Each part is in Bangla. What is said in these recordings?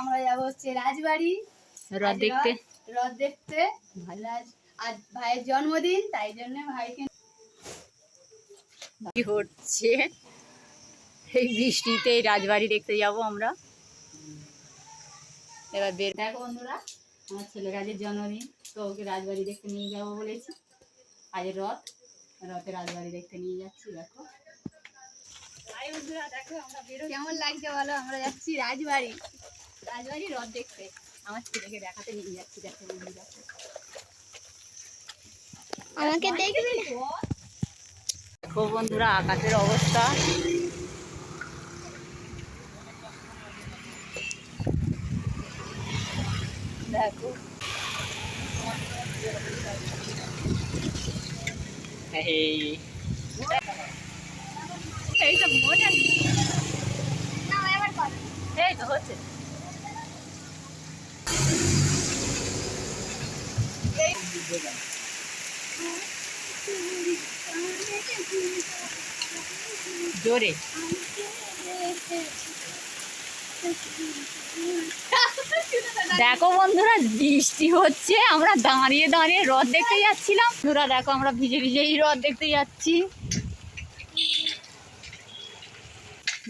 আমরা যাব হচ্ছে রাজবাড়ি। রথ দেখতে। রথ দেখতে। রাজ- আজ ভাইয়ের জন্মদিন তাই জন্য ভাইকে কি হচ্ছে? এই বৃষ্টিতে রাজবাড়ি দেখতে যাব আমরা। এবার বের দেখো বন্ধুরা আমার ছেলের আজের জন্মদিন তো ওকে রাজবাড়ি দেখতে নিয়ে যাব বলেছি। আজ রথ রথে রাজবাড়ি দেখতে নিয়ে যাচ্ছি দেখো। কেমন লাগছে বলো? আমরা যাচ্ছি রাজবাড়ি। রাজবাড়ি রথ দেখতে। আমার ছেলেকে দেখাতে নিয়ে যাচ্ছি দেখো বন্ধুরা আমাকে দেখবি দেখো বন্ধুরা আকাশের অবস্থা। দেখো। এই এই তো মজা এই তো হচ্ছে। জোরে। দেখো বন্ধুরা, বৃষ্টি হচ্ছে, আমরা দাঁড়িয়ে দাঁড়িয়ে রথ দেখতে যাচ্ছিলাম। বন্ধুরা, দেখো, আমরা ভিজে ভিজেই রথ দেখতে যাচ্ছি।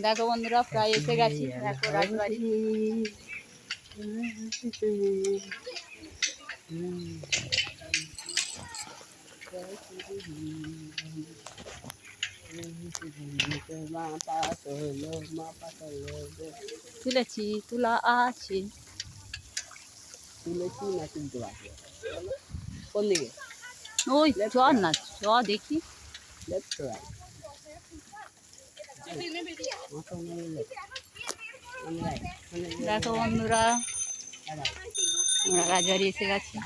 দেখো বন্ধুরা, প্রায় এসে গেছি। দেখো, রাজবাড়ি। তুলেছি তুলা আছে। তুলেছি না তুলতে পারছি কোন দিকে? ওই চ না চ দেখি। দেখো বন্ধুরা আমরা রাজবাড়ি এসে গেছি।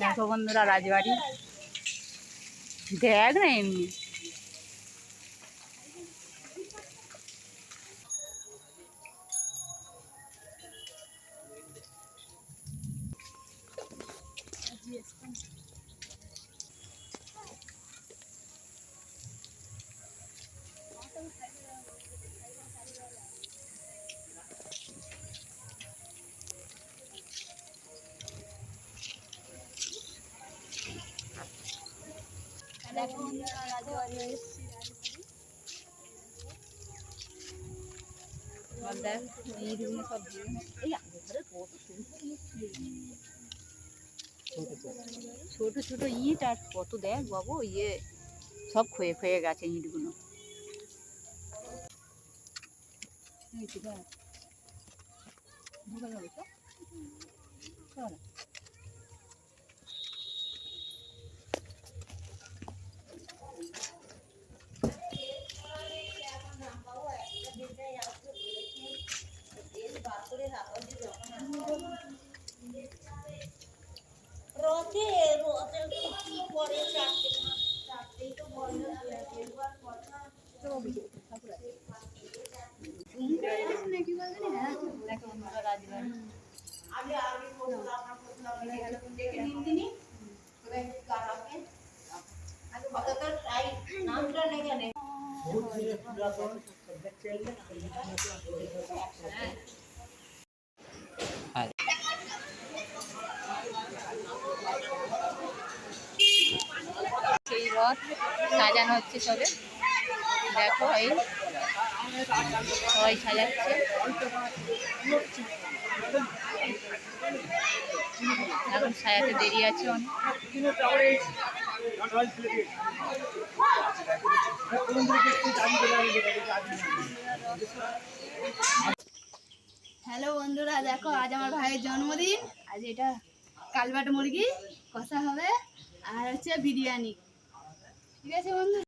দেখো বন্ধুরা রাজবাড়ি। দেখ না এমনি। Yes, thank ইটগুলো সব দিয়ে এই আমাদের কত ছোট ছোট ইট আর কত দেখ বাবু ইয়ে সব ক্ষয়ে ক্ষয়ে গেছে ইটগুলো এই সেই রথ সাজানো হচ্ছে সবে দেখো এই। সবাই সাজাচ্ছে। এখন সাজাতে দেরি আছে হ্যালো বন্ধুরা, দেখো আজ আমার ভাইয়ের জন্মদিন। আজ এটা কালবাট মুরগি, কষা হবে, আর হচ্ছে বিরিয়ানি। ঠিক আছে বন্ধু?